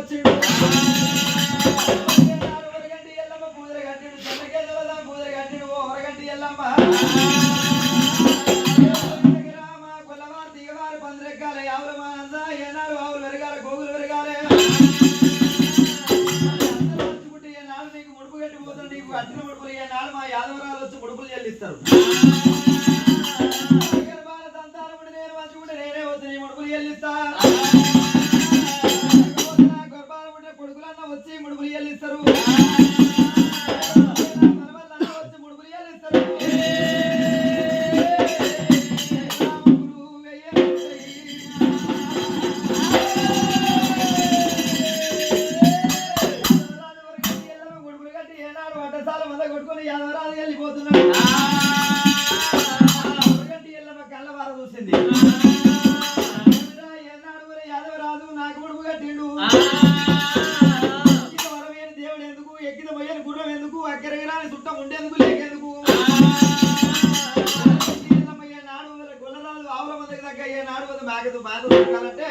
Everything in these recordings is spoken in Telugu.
వచ్చిండు. ఒరగంటి ఎల్లమ్మ పూజలు కట్టిండు. చెన్నకేదల పూజలు కట్టిండు. ఓ ఒరగంటి ఎల్లమ్మ. కొల్లవారు దిగవారు పందిరెక్కాల. యావుల మానంద ఏనాడు ఆవులు వెరగాల గోగులు వెరగాలే నీకు ముడుపు కట్టి పోతాడు నీకు కట్టిన ముడుపులు ఏ నాడు మా యాదవరాలు వచ్చి ముడుపులు చెల్లిస్తారు. ఏనాడు వడ్డసాల మంద కొట్టుకొని యాదవరాలు వెళ్ళిపోతున్నాడు ఎల్లమ్మ కళ్ళవార చూసింది. ఏనాడు ఊరే యాదవరాజు నాకు గుడుగు కట్టిండు? వరమేని దేవుడు ఎందుకు? ఎక్కిన పోయని గుర్రం ఎందుకు? అక్కరగిరాని చుట్టం ఉండేందుకు లేకెందుకు? నాడు గొల్లరాజు ఆవుల మందకి దగ్గర నాడు మేకదు మేక దొరకాలంటే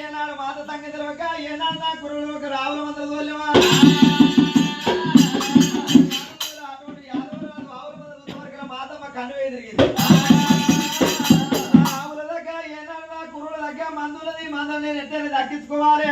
ఏనాడు మాత సంగతి తెలవక ఏనాడు నా కురుడు రావుల మంత్ర తోలేవా దక్కించుకోవాలి